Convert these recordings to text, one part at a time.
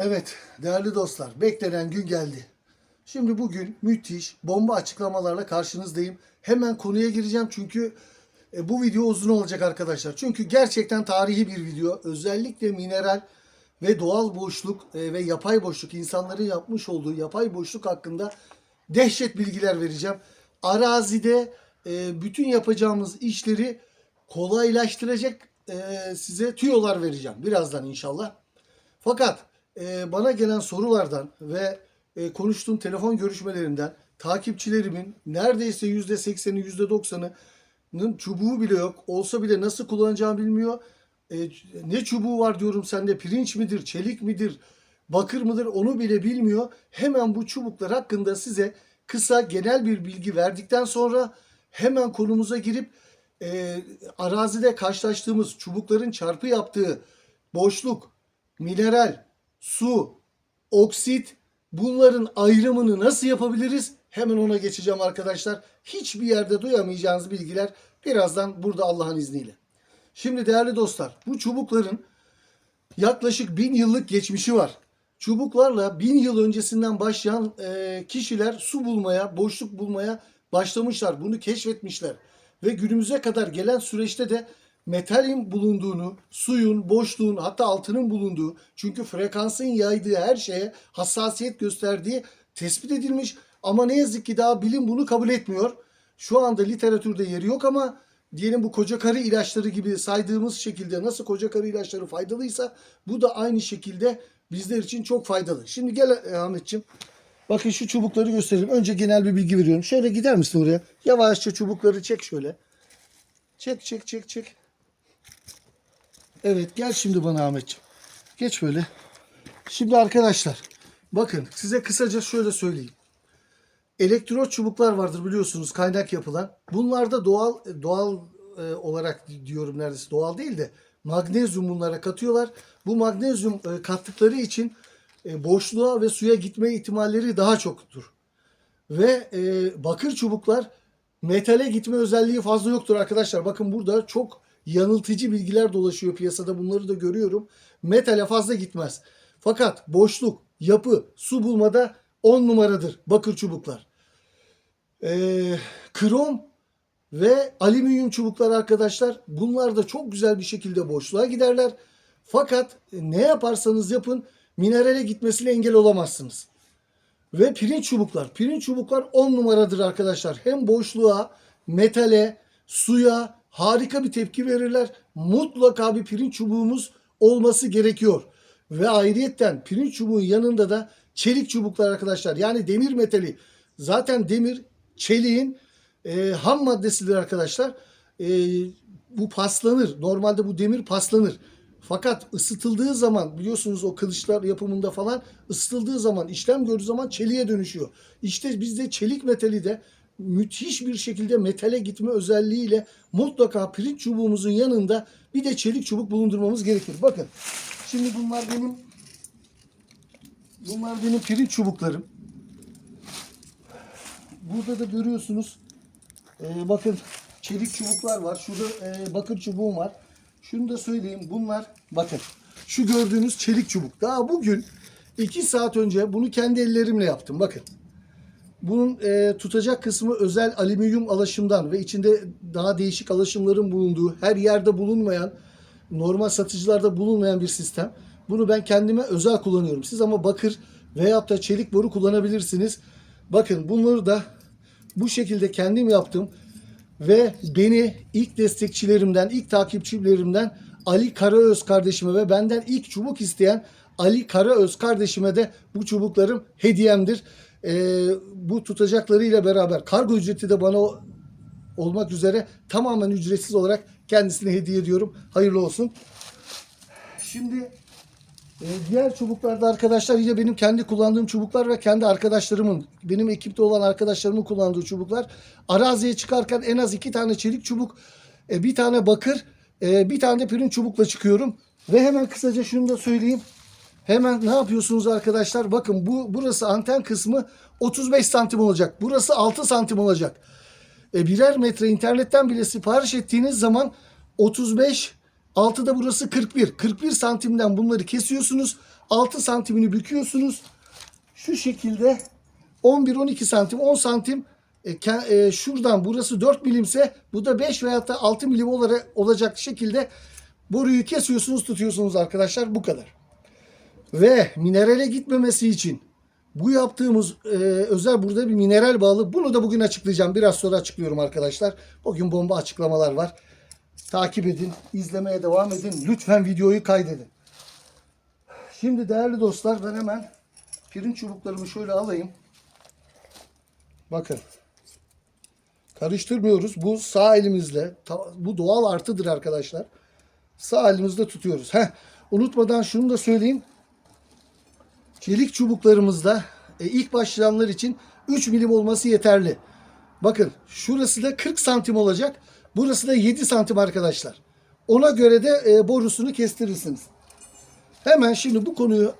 Evet değerli dostlar beklenen gün geldi. Şimdi bugün müthiş bomba açıklamalarla karşınızdayım. Hemen konuya gireceğim çünkü e, bu video uzun olacak arkadaşlar. Çünkü gerçekten tarihi bir video. Özellikle mineral ve doğal boşluk e, ve yapay boşluk insanların yapmış olduğu yapay boşluk hakkında dehşet bilgiler vereceğim. Arazide e, bütün yapacağımız işleri kolaylaştıracak e, size tüyolar vereceğim birazdan inşallah. Fakat e, bana gelen sorulardan ve e, konuştuğum telefon görüşmelerinden takipçilerimin neredeyse %80'i %90'ının çubuğu bile yok. Olsa bile nasıl kullanacağımı bilmiyor. E, ne çubuğu var diyorum sende pirinç midir, çelik midir, bakır mıdır onu bile bilmiyor. Hemen bu çubuklar hakkında size kısa genel bir bilgi verdikten sonra hemen konumuza girip e, arazide karşılaştığımız çubukların çarpı yaptığı boşluk, mineral, su, oksit bunların ayrımını nasıl yapabiliriz? Hemen ona geçeceğim arkadaşlar. Hiçbir yerde duyamayacağınız bilgiler birazdan burada Allah'ın izniyle. Şimdi değerli dostlar bu çubukların yaklaşık bin yıllık geçmişi var. Çubuklarla bin yıl öncesinden başlayan e, kişiler su bulmaya, boşluk bulmaya başlamışlar. Bunu keşfetmişler. Ve günümüze kadar gelen süreçte de metalin bulunduğunu, suyun, boşluğun hatta altının bulunduğu çünkü frekansın yaydığı her şeye hassasiyet gösterdiği tespit edilmiş. Ama ne yazık ki daha bilim bunu kabul etmiyor. Şu anda literatürde yeri yok ama diyelim bu koca karı ilaçları gibi saydığımız şekilde nasıl koca karı ilaçları faydalıysa bu da aynı şekilde bizler için çok faydalı. Şimdi gel e, Ahmetciğim. Bakın şu çubukları göstereyim. Önce genel bir bilgi veriyorum. Şöyle gider misin oraya? Yavaşça çubukları çek şöyle. Çek çek çek çek. Evet gel şimdi bana Ahmetciğim. Geç böyle. Şimdi arkadaşlar bakın size kısaca şöyle söyleyeyim. Elektrot çubuklar vardır biliyorsunuz kaynak yapılan. Bunlarda doğal doğal e, olarak diyorum neredeyse doğal değil de magnezyum bunlara katıyorlar. Bu magnezyum e, kattıkları için e, boşluğa ve suya gitme ihtimalleri daha çoktur. Ve e, bakır çubuklar metale gitme özelliği fazla yoktur arkadaşlar. Bakın burada çok yanıltıcı bilgiler dolaşıyor piyasada. Bunları da görüyorum. Metale fazla gitmez. Fakat boşluk, yapı, su bulmada 10 numaradır bakır çubuklar. Ee, krom ve alüminyum çubuklar arkadaşlar bunlar da çok güzel bir şekilde boşluğa giderler. Fakat ne yaparsanız yapın minerale gitmesine engel olamazsınız. Ve pirinç çubuklar. Pirinç çubuklar 10 numaradır arkadaşlar. Hem boşluğa, metale, suya harika bir tepki verirler. Mutlaka bir pirinç çubuğumuz olması gerekiyor. Ve ayrıyetten pirinç çubuğun yanında da çelik çubuklar arkadaşlar. Yani demir metali. Zaten demir çeliğin e, ham maddesidir arkadaşlar. E, bu paslanır. Normalde bu demir paslanır. Fakat ısıtıldığı zaman biliyorsunuz o kılıçlar yapımında falan ısıtıldığı zaman işlem gördüğü zaman çeliğe dönüşüyor. İşte bizde çelik metali de müthiş bir şekilde metale gitme özelliğiyle mutlaka pirinç çubuğumuzun yanında bir de çelik çubuk bulundurmamız gerekir. Bakın şimdi bunlar benim bunlar benim pirinç çubuklarım. Burada da görüyorsunuz e, bakın çelik çubuklar var. Şurada e, bakır çubuğum var. Şunu da söyleyeyim. Bunlar bakın şu gördüğünüz çelik çubuk. Daha bugün 2 saat önce bunu kendi ellerimle yaptım. Bakın. Bunun e, tutacak kısmı özel alüminyum alaşımdan ve içinde daha değişik alaşımların bulunduğu, her yerde bulunmayan, normal satıcılarda bulunmayan bir sistem. Bunu ben kendime özel kullanıyorum. Siz ama bakır veyahut da çelik boru kullanabilirsiniz. Bakın bunları da bu şekilde kendim yaptım. Ve beni ilk destekçilerimden, ilk takipçilerimden Ali Karaöz kardeşime ve benden ilk çubuk isteyen Ali Karaöz kardeşime de bu çubuklarım hediyemdir. Ee, bu tutacaklarıyla beraber kargo ücreti de bana olmak üzere tamamen ücretsiz olarak kendisine hediye ediyorum. Hayırlı olsun. Şimdi e, diğer çubuklarda arkadaşlar yine benim kendi kullandığım çubuklar ve kendi arkadaşlarımın, benim ekipte olan arkadaşlarımın kullandığı çubuklar. Araziye çıkarken en az iki tane çelik çubuk, e, bir tane bakır, e, bir tane de pirinç çubukla çıkıyorum. Ve hemen kısaca şunu da söyleyeyim. Hemen ne yapıyorsunuz arkadaşlar? Bakın bu burası anten kısmı 35 santim olacak. Burası 6 santim olacak. E, birer metre internetten bile sipariş ettiğiniz zaman 35 Altı da burası 41. 41 santimden bunları kesiyorsunuz. 6 santimini büküyorsunuz. Şu şekilde 11-12 santim 10 santim e, e, şuradan burası 4 milimse bu da 5 veyahut da 6 milim olarak olacak şekilde boruyu kesiyorsunuz tutuyorsunuz arkadaşlar bu kadar. Ve minerale gitmemesi için bu yaptığımız e, özel burada bir mineral bağlı. Bunu da bugün açıklayacağım. Biraz sonra açıklıyorum arkadaşlar. Bugün bomba açıklamalar var. Takip edin, izlemeye devam edin. Lütfen videoyu kaydedin. Şimdi değerli dostlar ben hemen pirinç çubuklarımı şöyle alayım. Bakın. Karıştırmıyoruz. Bu sağ elimizle. Bu doğal artıdır arkadaşlar. Sağ elimizde tutuyoruz. Heh, unutmadan şunu da söyleyeyim. Çelik çubuklarımızda e, ilk başlayanlar için 3 milim olması yeterli. Bakın şurası da 40 santim olacak. Burası da 7 santim arkadaşlar. Ona göre de e, borusunu kestirirsiniz. Hemen şimdi bu konuyu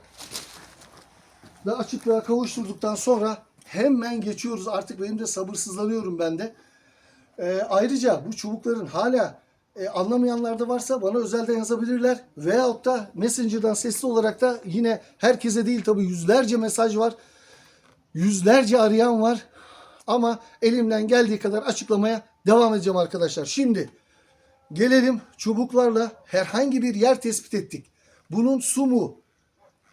da açıklığa kavuşturduktan sonra hemen geçiyoruz. Artık benim de sabırsızlanıyorum ben de. E, ayrıca bu çubukların hala e, anlamayanlar da varsa bana özelden yazabilirler. Veyahut da Messenger'dan sesli olarak da yine herkese değil tabii yüzlerce mesaj var. Yüzlerce arayan var. Ama elimden geldiği kadar açıklamaya devam edeceğim arkadaşlar. Şimdi gelelim çubuklarla herhangi bir yer tespit ettik. Bunun su mu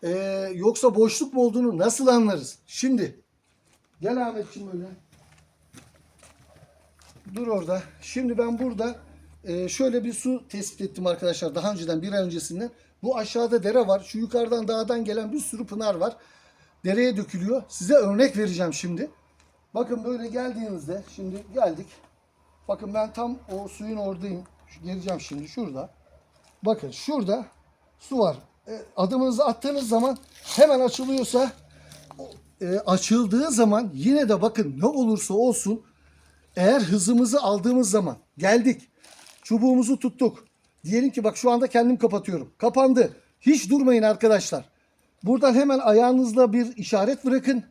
e, yoksa boşluk mu olduğunu nasıl anlarız? Şimdi gel Ahmetciğim öyle. Dur orada. Şimdi ben burada e, şöyle bir su tespit ettim arkadaşlar. Daha önceden bir ay öncesinden. Bu aşağıda dere var. Şu yukarıdan dağdan gelen bir sürü pınar var. Dereye dökülüyor. Size örnek vereceğim şimdi. Bakın böyle geldiğinizde şimdi geldik. Bakın ben tam o suyun oradayım. Geleceğim şimdi şurada. Bakın şurada su var. E, adımınızı attığınız zaman hemen açılıyorsa e, açıldığı zaman yine de bakın ne olursa olsun eğer hızımızı aldığımız zaman geldik. Çubuğumuzu tuttuk. Diyelim ki bak şu anda kendim kapatıyorum. Kapandı. Hiç durmayın arkadaşlar. Buradan hemen ayağınızla bir işaret bırakın.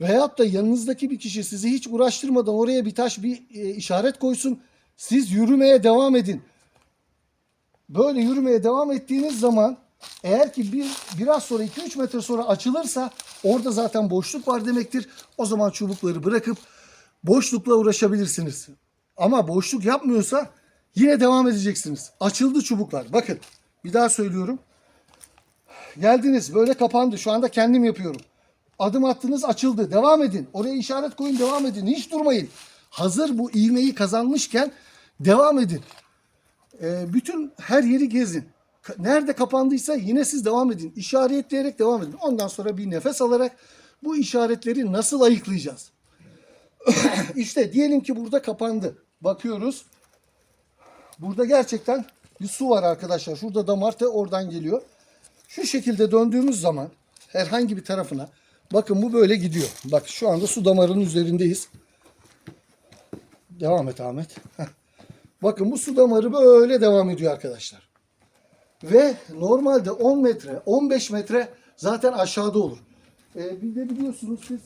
Veyahut da yanınızdaki bir kişi sizi hiç uğraştırmadan oraya bir taş bir e, işaret koysun. Siz yürümeye devam edin. Böyle yürümeye devam ettiğiniz zaman eğer ki bir biraz sonra 2-3 metre sonra açılırsa orada zaten boşluk var demektir. O zaman çubukları bırakıp boşlukla uğraşabilirsiniz. Ama boşluk yapmıyorsa yine devam edeceksiniz. Açıldı çubuklar. Bakın bir daha söylüyorum. Geldiniz böyle kapandı. Şu anda kendim yapıyorum. Adım attınız açıldı. Devam edin. Oraya işaret koyun devam edin. Hiç durmayın. Hazır bu ivmeyi kazanmışken devam edin. Ee, bütün her yeri gezin. Nerede kapandıysa yine siz devam edin. İşaretleyerek devam edin. Ondan sonra bir nefes alarak bu işaretleri nasıl ayıklayacağız? işte diyelim ki burada kapandı. Bakıyoruz. Burada gerçekten bir su var arkadaşlar. Şurada damar te oradan geliyor. Şu şekilde döndüğümüz zaman herhangi bir tarafına bakın bu böyle gidiyor. Bak şu anda su damarının üzerindeyiz. Devam et Ahmet. Bakın bu su damarı böyle devam ediyor arkadaşlar. Ve normalde 10 metre, 15 metre zaten aşağıda olur. Ee, bir de biliyorsunuz siz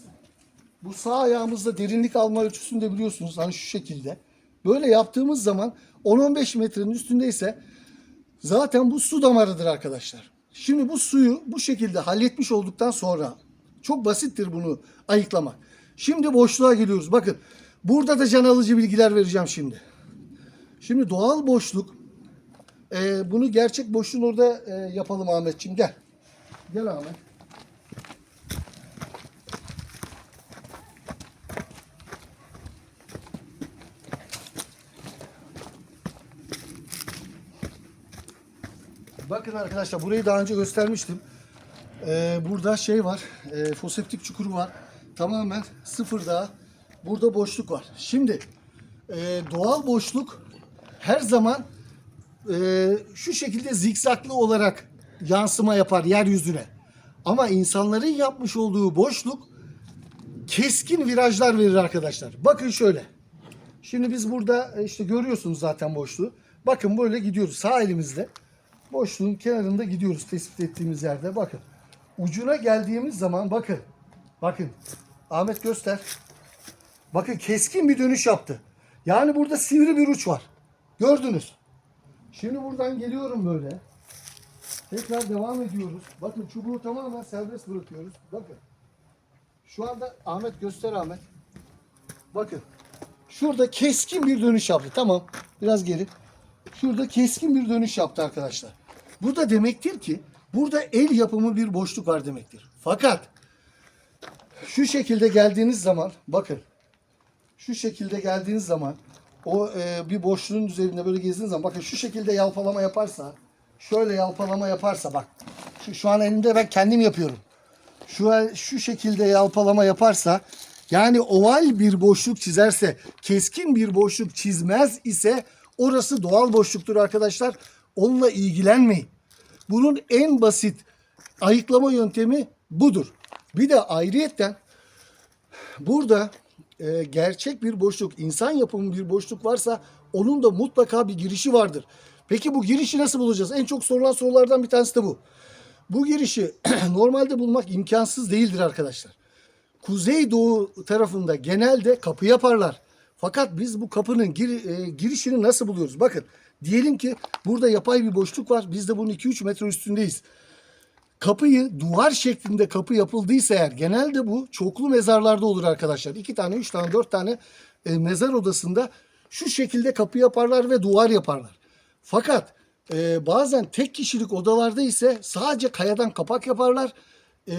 bu sağ ayağımızda derinlik alma ölçüsünde biliyorsunuz hani şu şekilde. Böyle yaptığımız zaman 10-15 metrenin üstündeyse zaten bu su damarıdır arkadaşlar. Şimdi bu suyu bu şekilde halletmiş olduktan sonra çok basittir bunu ayıklamak. Şimdi boşluğa geliyoruz. Bakın burada da can alıcı bilgiler vereceğim şimdi. Şimdi doğal boşluk e, bunu gerçek boşluğun orada e, yapalım Ahmetciğim gel. Gel Ahmet. Bakın arkadaşlar burayı daha önce göstermiştim. Ee, burada şey var. E, foseptik çukuru var. Tamamen sıfır daha. Burada boşluk var. Şimdi e, doğal boşluk her zaman e, şu şekilde zikzaklı olarak yansıma yapar yeryüzüne. Ama insanların yapmış olduğu boşluk keskin virajlar verir arkadaşlar. Bakın şöyle. Şimdi biz burada e, işte görüyorsunuz zaten boşluğu. Bakın böyle gidiyoruz sağ elimizle. Boşluğun kenarında gidiyoruz tespit ettiğimiz yerde. Bakın. Ucuna geldiğimiz zaman bakın. Bakın. Ahmet göster. Bakın keskin bir dönüş yaptı. Yani burada sivri bir uç var. Gördünüz. Şimdi buradan geliyorum böyle. Tekrar devam ediyoruz. Bakın çubuğu tamamen serbest bırakıyoruz. Bakın. Şu anda Ahmet göster Ahmet. Bakın. Şurada keskin bir dönüş yaptı. Tamam. Biraz geri. Şurada keskin bir dönüş yaptı arkadaşlar. Bu da demektir ki burada el yapımı bir boşluk var demektir. Fakat şu şekilde geldiğiniz zaman bakın şu şekilde geldiğiniz zaman o e, bir boşluğun üzerinde böyle gezdiğiniz zaman bakın şu şekilde yalpalama yaparsa şöyle yalpalama yaparsa bak şu, şu an elimde ben kendim yapıyorum. Şu şu şekilde yalpalama yaparsa yani oval bir boşluk çizerse keskin bir boşluk çizmez ise orası doğal boşluktur arkadaşlar. Onunla ilgilenmeyin. Bunun en basit ayıklama yöntemi budur. Bir de ayrıyetten burada e, gerçek bir boşluk, insan yapımı bir boşluk varsa onun da mutlaka bir girişi vardır. Peki bu girişi nasıl bulacağız? En çok sorulan sorulardan bir tanesi de bu. Bu girişi normalde bulmak imkansız değildir arkadaşlar. Kuzeydoğu tarafında genelde kapı yaparlar. Fakat biz bu kapının gir- e, girişini nasıl buluyoruz? Bakın diyelim ki burada yapay bir boşluk var. Biz de bunun 2-3 metre üstündeyiz kapıyı duvar şeklinde kapı yapıldıysa eğer genelde bu çoklu mezarlarda olur arkadaşlar. İki tane, üç tane, dört tane e, mezar odasında şu şekilde kapı yaparlar ve duvar yaparlar. Fakat e, bazen tek kişilik odalarda ise sadece kayadan kapak yaparlar. E,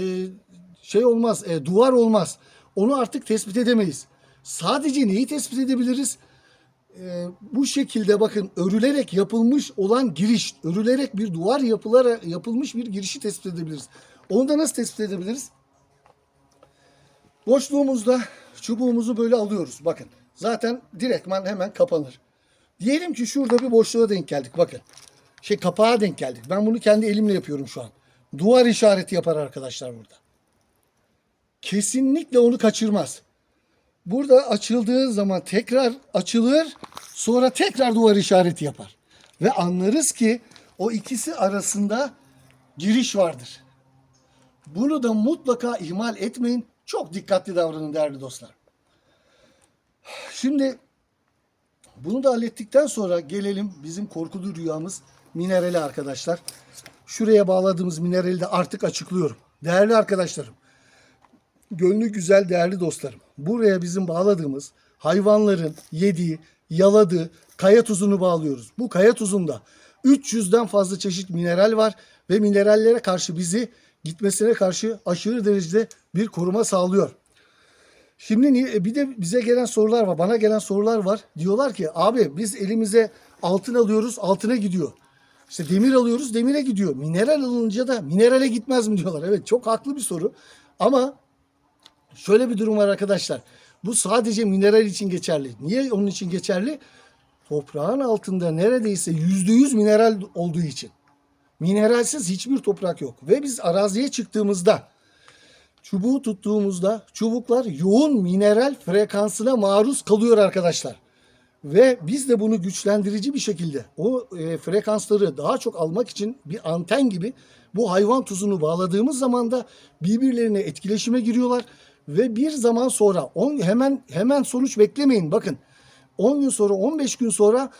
şey olmaz, e, duvar olmaz. Onu artık tespit edemeyiz. Sadece neyi tespit edebiliriz? e, bu şekilde bakın örülerek yapılmış olan giriş, örülerek bir duvar yapılara yapılmış bir girişi tespit edebiliriz. Onu da nasıl tespit edebiliriz? Boşluğumuzda çubuğumuzu böyle alıyoruz. Bakın zaten direktman hemen kapanır. Diyelim ki şurada bir boşluğa denk geldik. Bakın şey kapağa denk geldik. Ben bunu kendi elimle yapıyorum şu an. Duvar işareti yapar arkadaşlar burada. Kesinlikle onu kaçırmaz. Burada açıldığı zaman tekrar açılır, sonra tekrar duvar işareti yapar. Ve anlarız ki o ikisi arasında giriş vardır. Bunu da mutlaka ihmal etmeyin. Çok dikkatli davranın değerli dostlar. Şimdi bunu da hallettikten sonra gelelim bizim korkulu rüyamız minerali arkadaşlar. Şuraya bağladığımız minerali de artık açıklıyorum. Değerli arkadaşlarım, gönlü güzel değerli dostlarım. Buraya bizim bağladığımız hayvanların yediği, yaladığı kaya tuzunu bağlıyoruz. Bu kaya tuzunda 300'den fazla çeşit mineral var ve minerallere karşı bizi gitmesine karşı aşırı derecede bir koruma sağlıyor. Şimdi ni- bir de bize gelen sorular var. Bana gelen sorular var. Diyorlar ki abi biz elimize altın alıyoruz altına gidiyor. İşte demir alıyoruz demire gidiyor. Mineral alınca da minerale gitmez mi diyorlar. Evet çok haklı bir soru. Ama şöyle bir durum var arkadaşlar. Bu sadece mineral için geçerli. Niye onun için geçerli? Toprağın altında neredeyse yüzde yüz mineral olduğu için. Mineralsiz hiçbir toprak yok. Ve biz araziye çıktığımızda çubuğu tuttuğumuzda çubuklar yoğun mineral frekansına maruz kalıyor arkadaşlar. Ve biz de bunu güçlendirici bir şekilde o e, frekansları daha çok almak için bir anten gibi bu hayvan tuzunu bağladığımız zaman da birbirlerine etkileşime giriyorlar ve bir zaman sonra on, hemen hemen sonuç beklemeyin bakın 10 gün sonra 15 gün sonra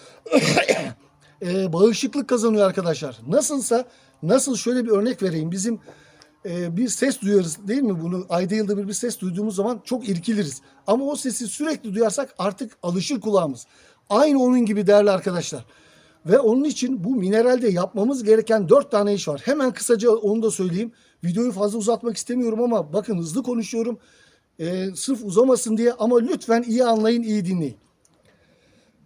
e, bağışıklık kazanıyor arkadaşlar. Nasılsa nasıl şöyle bir örnek vereyim bizim e, bir ses duyarız değil mi bunu ayda yılda bir bir ses duyduğumuz zaman çok irkiliriz. Ama o sesi sürekli duyarsak artık alışır kulağımız. Aynı onun gibi değerli arkadaşlar. Ve onun için bu mineralde yapmamız gereken dört tane iş var. Hemen kısaca onu da söyleyeyim. Videoyu fazla uzatmak istemiyorum ama bakın hızlı konuşuyorum. E, sırf uzamasın diye ama lütfen iyi anlayın, iyi dinleyin.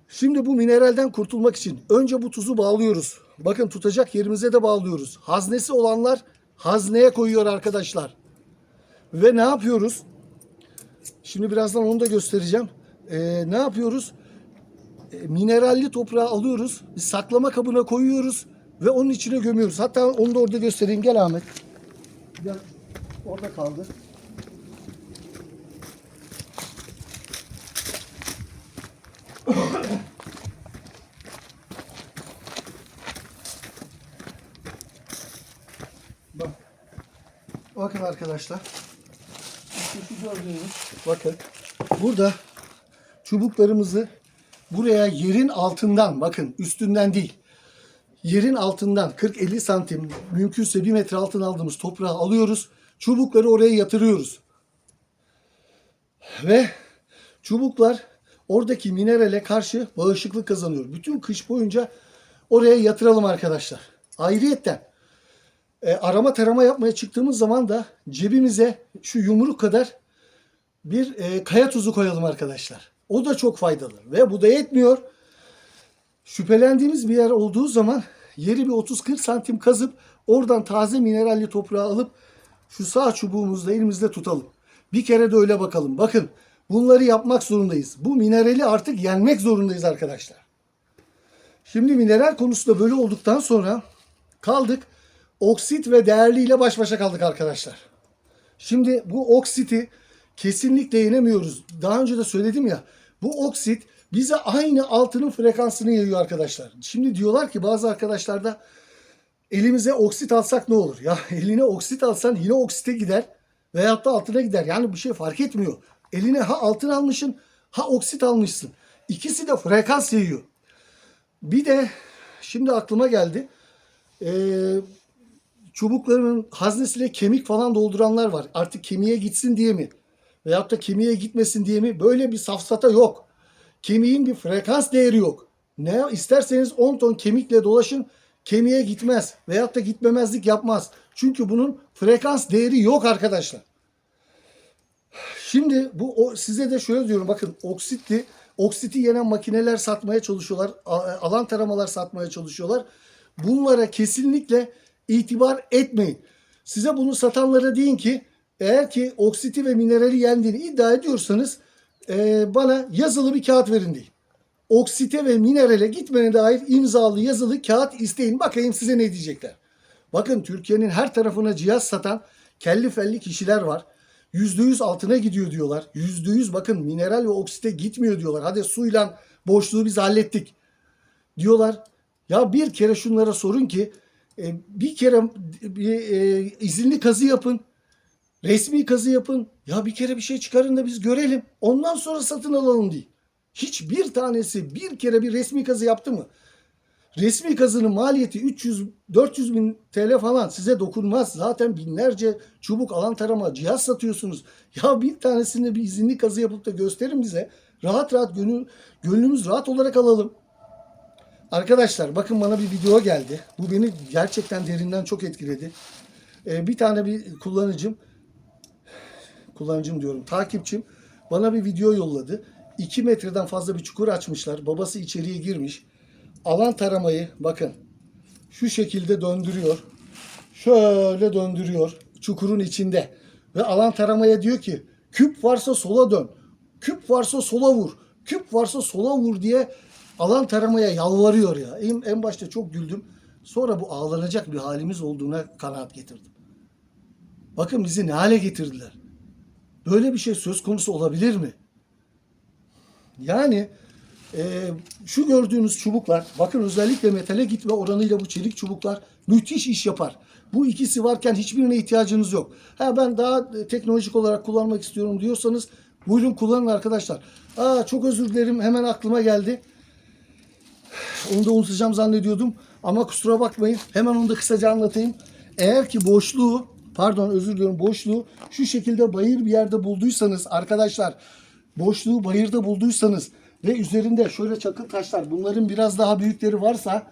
Şimdi bu mineralden kurtulmak için önce bu tuzu bağlıyoruz. Bakın tutacak yerimize de bağlıyoruz. Haznesi olanlar hazneye koyuyor arkadaşlar. Ve ne yapıyoruz? Şimdi birazdan onu da göstereceğim. Ee, ne yapıyoruz? Ee, mineralli toprağı alıyoruz. Saklama kabına koyuyoruz ve onun içine gömüyoruz. Hatta onu da orada göstereyim. Gel Ahmet. Gel. Orada kaldı. Bak. Bakın arkadaşlar. Şu gördüğünüz. Bakın. Burada çubuklarımızı buraya yerin altından bakın üstünden değil. Yerin altından 40-50 santim mümkünse 1 metre altına aldığımız toprağı alıyoruz. Çubukları oraya yatırıyoruz. Ve çubuklar oradaki minerale karşı bağışıklık kazanıyor. Bütün kış boyunca oraya yatıralım arkadaşlar. Ayrıyetten e, arama tarama yapmaya çıktığımız zaman da cebimize şu yumruk kadar bir e, kaya tuzu koyalım arkadaşlar. O da çok faydalı ve bu da yetmiyor. Şüphelendiğimiz bir yer olduğu zaman yeri bir 30-40 santim kazıp oradan taze mineralli toprağı alıp şu sağ çubuğumuzla elimizde tutalım. Bir kere de öyle bakalım. Bakın bunları yapmak zorundayız. Bu minerali artık yenmek zorundayız arkadaşlar. Şimdi mineral konusunda böyle olduktan sonra kaldık oksit ve değerliyle baş başa kaldık arkadaşlar. Şimdi bu oksiti kesinlikle yenemiyoruz. Daha önce de söyledim ya bu oksit bize aynı altının frekansını yayıyor arkadaşlar. Şimdi diyorlar ki bazı arkadaşlar da elimize oksit alsak ne olur? Ya eline oksit alsan yine oksite gider veyahut da altına gider. Yani bir şey fark etmiyor. Eline ha altın almışsın ha oksit almışsın. İkisi de frekans yayıyor. Bir de şimdi aklıma geldi. Ee, çubuklarının haznesiyle kemik falan dolduranlar var. Artık kemiğe gitsin diye mi? Veyahut da kemiğe gitmesin diye mi? Böyle bir safsata yok. Kemiğin bir frekans değeri yok. Ne isterseniz 10 ton kemikle dolaşın kemiğe gitmez. Veyahut da gitmemezlik yapmaz. Çünkü bunun frekans değeri yok arkadaşlar. Şimdi bu o, size de şöyle diyorum bakın oksitli oksiti yenen makineler satmaya çalışıyorlar. a- Alan taramalar satmaya çalışıyorlar. Bunlara kesinlikle itibar etmeyin. Size bunu satanlara deyin ki eğer ki oksiti ve minerali yendiğini iddia ediyorsanız e, bana yazılı bir kağıt verin deyin. Oksite ve minerale gitmene dair imzalı yazılı kağıt isteyin. Bakayım size ne diyecekler. Bakın Türkiye'nin her tarafına cihaz satan kelli felli kişiler var. %100 altına gidiyor diyorlar. %100 bakın mineral ve oksite gitmiyor diyorlar. Hadi suyla boşluğu biz hallettik diyorlar. Ya bir kere şunlara sorun ki e, bir kere bir e, izinli kazı yapın. Resmi kazı yapın. Ya bir kere bir şey çıkarın da biz görelim. Ondan sonra satın alalım diye. Hiçbir tanesi bir kere bir resmi kazı yaptı mı? Resmi kazının maliyeti 300-400 bin TL falan size dokunmaz. Zaten binlerce çubuk alan tarama cihaz satıyorsunuz. Ya bir tanesini bir izinli kazı yapıp da gösterin bize. Rahat rahat gönül, gönlümüz rahat olarak alalım. Arkadaşlar bakın bana bir video geldi. Bu beni gerçekten derinden çok etkiledi. Ee, bir tane bir kullanıcım kullanıcım diyorum takipçim bana bir video yolladı. 2 metreden fazla bir çukur açmışlar. Babası içeriye girmiş. Alan taramayı bakın şu şekilde döndürüyor. Şöyle döndürüyor çukurun içinde. Ve alan taramaya diyor ki küp varsa sola dön. Küp varsa sola vur. Küp varsa sola vur diye alan taramaya yalvarıyor ya. En, en başta çok güldüm. Sonra bu ağlanacak bir halimiz olduğuna kanaat getirdim. Bakın bizi ne hale getirdiler. Böyle bir şey söz konusu olabilir mi? Yani e, şu gördüğünüz çubuklar, bakın özellikle metale gitme oranıyla bu çelik çubuklar müthiş iş yapar. Bu ikisi varken hiçbirine ihtiyacınız yok. Ha ben daha teknolojik olarak kullanmak istiyorum diyorsanız buyurun kullanın arkadaşlar. Aa çok özür dilerim hemen aklıma geldi. Onu da unutacağım zannediyordum. Ama kusura bakmayın. Hemen onu da kısaca anlatayım. Eğer ki boşluğu, pardon özür diliyorum boşluğu şu şekilde bayır bir yerde bulduysanız arkadaşlar boşluğu bayırda bulduysanız ve üzerinde şöyle çakıl taşlar bunların biraz daha büyükleri varsa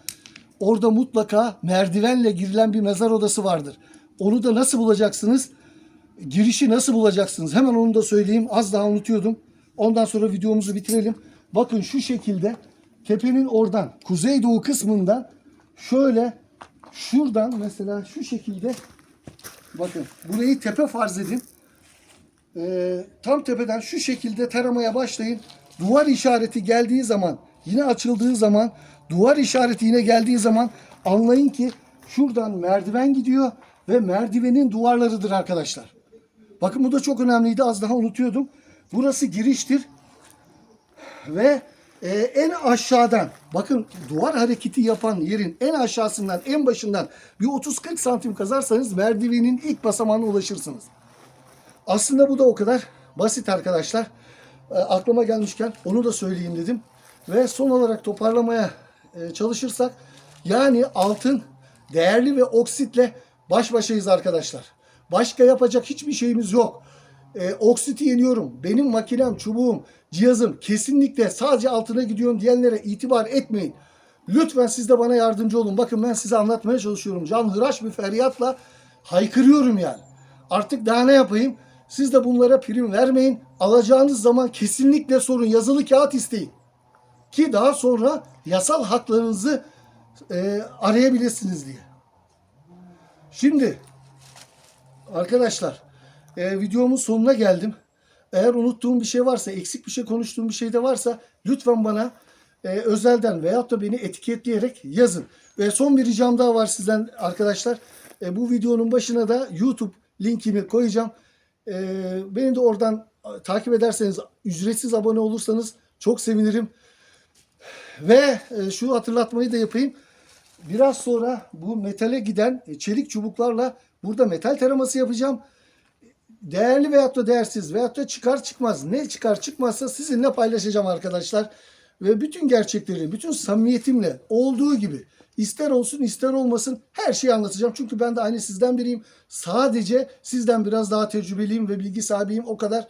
orada mutlaka merdivenle girilen bir mezar odası vardır. Onu da nasıl bulacaksınız? Girişi nasıl bulacaksınız? Hemen onu da söyleyeyim. Az daha unutuyordum. Ondan sonra videomuzu bitirelim. Bakın şu şekilde tepenin oradan kuzeydoğu kısmından şöyle şuradan mesela şu şekilde bakın burayı tepe farz edin. Ee, tam tepeden şu şekilde taramaya başlayın. Duvar işareti geldiği zaman yine açıldığı zaman duvar işareti yine geldiği zaman anlayın ki şuradan merdiven gidiyor ve merdivenin duvarlarıdır arkadaşlar. Bakın bu da çok önemliydi. Az daha unutuyordum. Burası giriştir. Ve e, en aşağıdan bakın duvar hareketi yapan yerin en aşağısından en başından bir 30-40 santim kazarsanız merdivenin ilk basamağına ulaşırsınız. Aslında bu da o kadar basit arkadaşlar. E, aklıma gelmişken onu da söyleyeyim dedim. Ve son olarak toparlamaya e, çalışırsak Yani altın değerli ve oksitle baş başayız arkadaşlar. Başka yapacak hiçbir şeyimiz yok. Ee, oksiti yeniyorum. Benim makinem, çubuğum, cihazım kesinlikle sadece altına gidiyorum diyenlere itibar etmeyin. Lütfen siz de bana yardımcı olun. Bakın ben size anlatmaya çalışıyorum. Can hıraş bir feryatla haykırıyorum yani. Artık daha ne yapayım? Siz de bunlara prim vermeyin. Alacağınız zaman kesinlikle sorun. Yazılı kağıt isteyin. Ki daha sonra yasal haklarınızı e, arayabilirsiniz diye. Şimdi arkadaşlar e, videomun sonuna geldim. Eğer unuttuğum bir şey varsa, eksik bir şey konuştuğum bir şey de varsa lütfen bana e, özelden veyahut da beni etiketleyerek yazın. Ve son bir ricam daha var sizden arkadaşlar. E, bu videonun başına da YouTube linkini koyacağım. E, beni de oradan takip ederseniz, ücretsiz abone olursanız çok sevinirim. Ve e, şu hatırlatmayı da yapayım. Biraz sonra bu metale giden e, çelik çubuklarla burada metal taraması yapacağım. Değerli veyahut da değersiz veyahut da çıkar çıkmaz ne çıkar çıkmazsa sizinle paylaşacağım arkadaşlar. Ve bütün gerçekleri, bütün samimiyetimle olduğu gibi ister olsun ister olmasın her şeyi anlatacağım. Çünkü ben de aynı sizden biriyim. Sadece sizden biraz daha tecrübeliyim ve bilgi sahibiyim o kadar.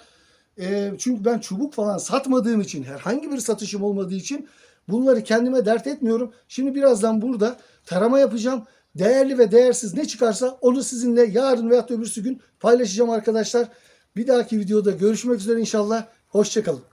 E, çünkü ben çubuk falan satmadığım için herhangi bir satışım olmadığı için bunları kendime dert etmiyorum. Şimdi birazdan burada tarama yapacağım. Değerli ve değersiz ne çıkarsa onu sizinle yarın veya öbürsü gün paylaşacağım arkadaşlar. Bir dahaki videoda görüşmek üzere inşallah. Hoşçakalın.